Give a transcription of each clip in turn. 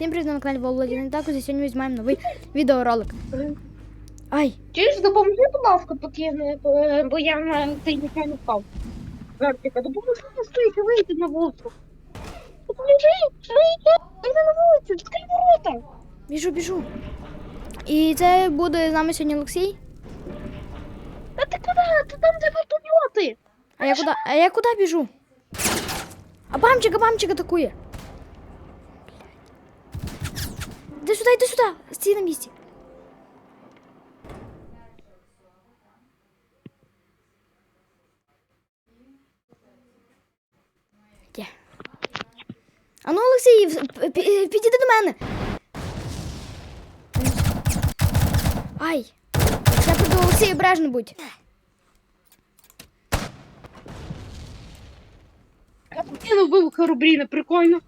Всім привіт на каналі Володя Так, і сьогодні візьмемо новий відеоролик. Ай, ж допоможи, будь ласка, поки я не бо я на цей ніхай не впав. Вертика, допоможи не стоїть вийти на вулицю. Допоможи, швидше, вийди на вулицю, відкрий ворота. біжу, біжу. І це буде з нами сьогодні Олексій. Та ти куди? Ти там, де вертольоти. А я куди? А я куди біжу? А бамчик, а бамчик атакує. Сюди, іди сюди. Стій на місці. А ну, Олексій, в- підійди до мене. Ай. Я піду, Олексій, обережно будь. Я покинув вибух Рубріна, прикольно.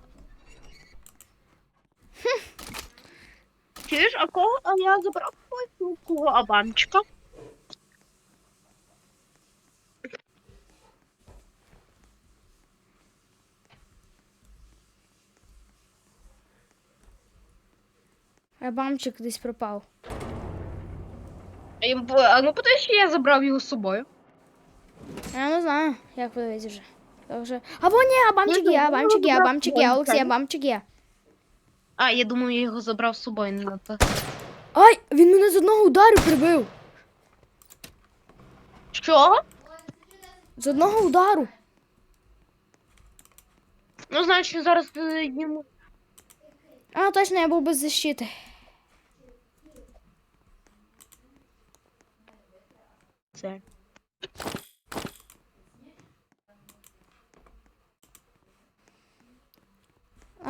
Чуєш, а кого? А я забрав твою кого Абанчика. А бамчик десь пропав. А, я- а ну подивись, я забрав його з собою. Я не знаю, як подивитися вже. Я вже... А вон є, а бамчик є, а Ну, бамчик є, а ну, бамчик є, ну, Олексій, а так. бамчик є. А, я думаю, я його забрав з собою не на то. Ай, він мене з одного удару прибив. Що? З одного удару. Ну, значить, зараз е, йому. А, точно, я був без защити. Це.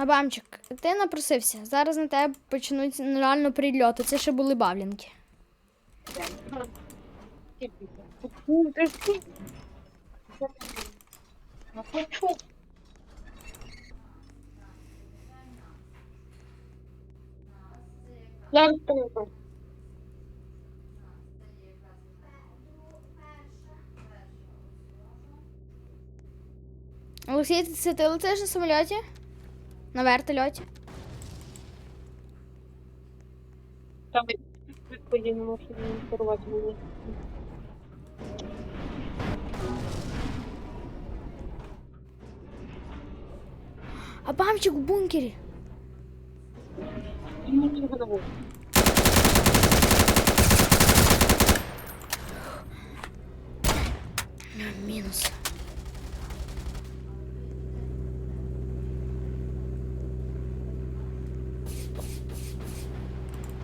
Бамчик, ти напросився. Зараз на тебе почнуть реально прильоти. Це ще були бавлінки. Олексій, ти, летиш на самольоті? На вертольоті? Там відповідно, щоб не інформувати мені. А бамчик в бункері. Йому не було.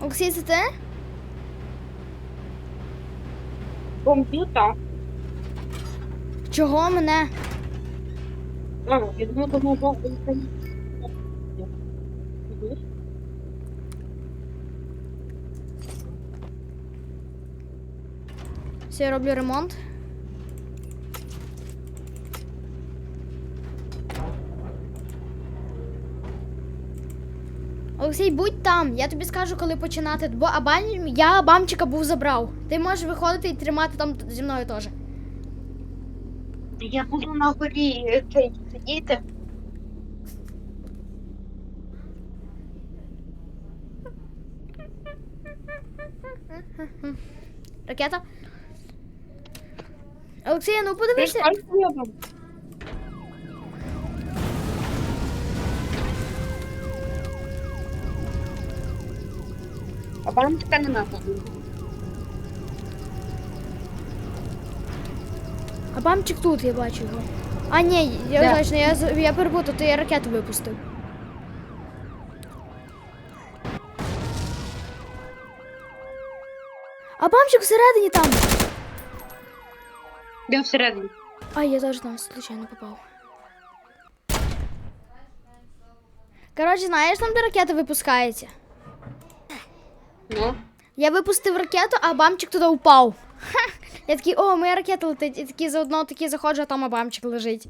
Олексій, це ти? Комп'ютер. Чого мене? А, я думаю. Все, я роблю ремонт. Олексій, будь там. Я тобі скажу, коли починати. Бо абам... я бамчика був забрав. Ти можеш виходити і тримати там зі мною теж. Я буду на горі е, цей сидіти. Ракета. Олексій, ну подивися. А бантика не надо. А бамчик тут, я бачу його. А, ні, я Де? точно, я, з- я перепутав, то я ракету випустив. А бамчик всередині там. Я всередині. А, я теж там случайно попав. Коротше, знаєш, там де ракета випускається. Ну. Я випустив ракету, а бамчик туди упав. Ха! Я такий, о, моя ракета летить. І такий заодно такий заходжу, а там а бамчик лежить.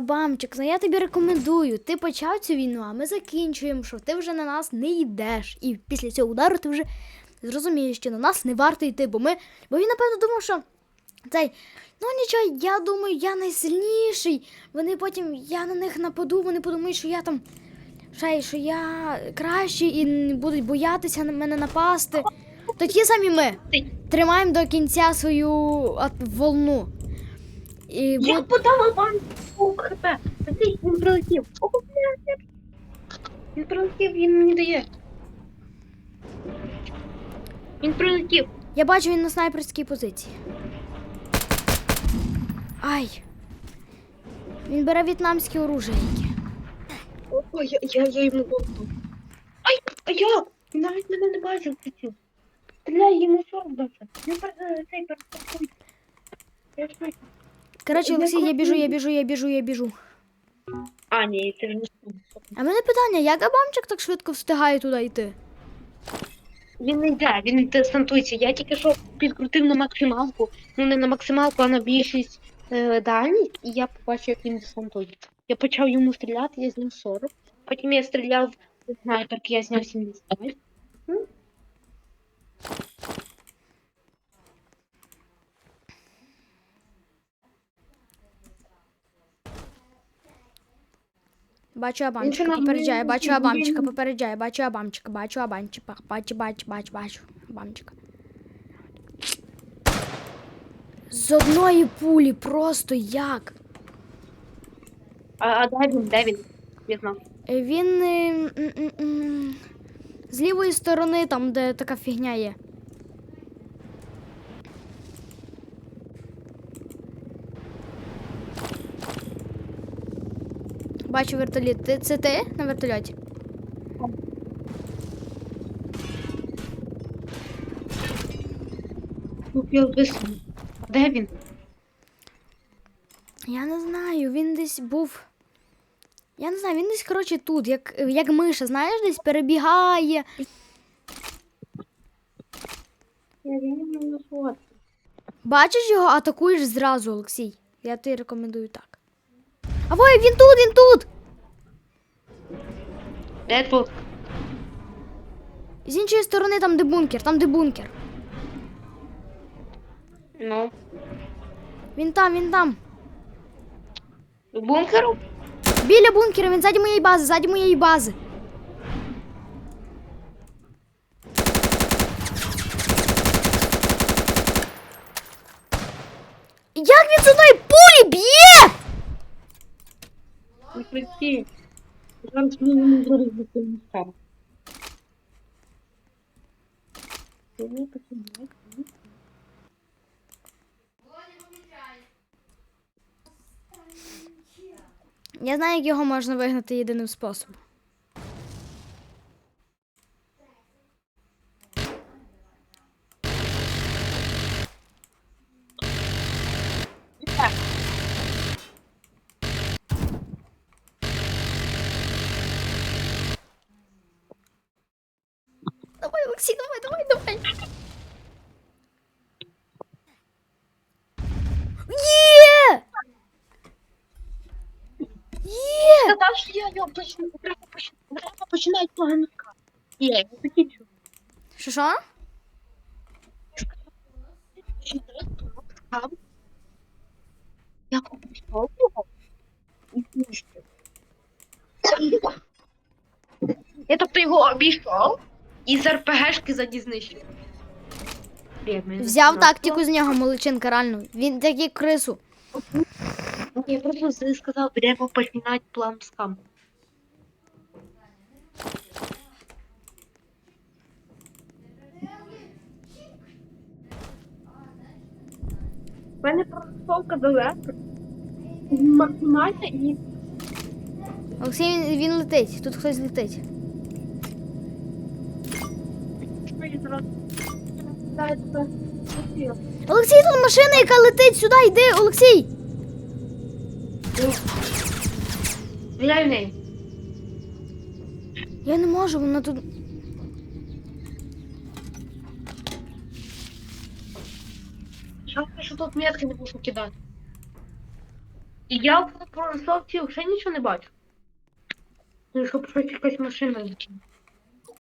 Бамчик, ну я тобі рекомендую. Ти почав цю війну, а ми закінчуємо, що ти вже на нас не йдеш. І після цього удару ти вже зрозумієш, що на нас не варто йти, бо ми. Бо він, напевно, думав, що цей. Ну нічого, я думаю, я найсильніший. Вони потім, я на них нападу, вони подумають, що я там. Ще, що я кращий і не будуть боятися на мене напасти. То ті самі ми тримаємо до кінця свою волну. І Я буд- подала вам хп. Він прилетів. Він прилетів, він мені дає. Він прилетів. Я бачу він на снайперській позиції. Ай. Він бере в'єтнамські оружейки. О, я, я, я йому голову. Ай, а як? Він навіть мене не бачив хотів. Стріляй йому сорбаться. Він per- цей перескочив. Я ж не- Коротше, Я Олексій, я біжу, я біжу, я біжу, я біжу. А, ні, це ж не А в мене питання, як Абамчик так швидко встигає туди йти? Він не йде, він десантується. Я тільки що підкрутив на максималку. Ну не на максималку, а на більшість е, дальність, і я побачив, як він дистантується. Я почав йому стріляти, я зняв 40. Потім я стріляв з снайперки, я зняв 75. Бачу Абамчика, попереджає, бачу Абамчика, попереджає, бачу Абамчика, бачу Абамчика, бачу, бачу, бачу, бачу Абамчика. З одної пулі, просто як? А, а де він? Де він? Він м, м, м, з лівої сторони, там, де така фігня є. Бачу вертоліт. Ти, це ти на вертольоті? Де він? Я не знаю, він десь був. Я не знаю, він десь, коротше, тут, як, як миша, знаєш, десь перебігає. Я не. Бачиш його, атакуєш зразу, Олексій. Я тобі рекомендую так. А ой, він тут, він тут! Де тут? З іншої сторони, там де бункер, там де бункер. Ну. Він там, він там. В бункеру? Біля бункера, він ззаді моєї бази, ззаді моєї бази. Як він з одної пулі б'є? Кричи. Зараз ми не зараз допомогемо. Ти не. Я знаю, як його можна вигнати єдиним способом. Олексій, давай, давай, давай. Є! Є! Сказав, що я його почну, треба починати, треба починати поганка. Є, я закінчу. Що що? Я обійшов його і знищив. Я тобто його обійшов і з РПГшки заді знищив. Взяв тактику з нього, молодчинка, реально. Він такий крису. Я просто сказав, треба починати план скам. У мене просовка далеко. Максимальна і Олексій, він летить. Тут хтось летить. що я зараз. Дай. Олексій, тут машина, яка летить сюди, йди, Олексій! Стріляй в неї. Я не можу, вона тут. Жалко, що тут метки не можу кидати. І я в просовці взагалі нічого не бачу. Ну, щоб щось якась машина.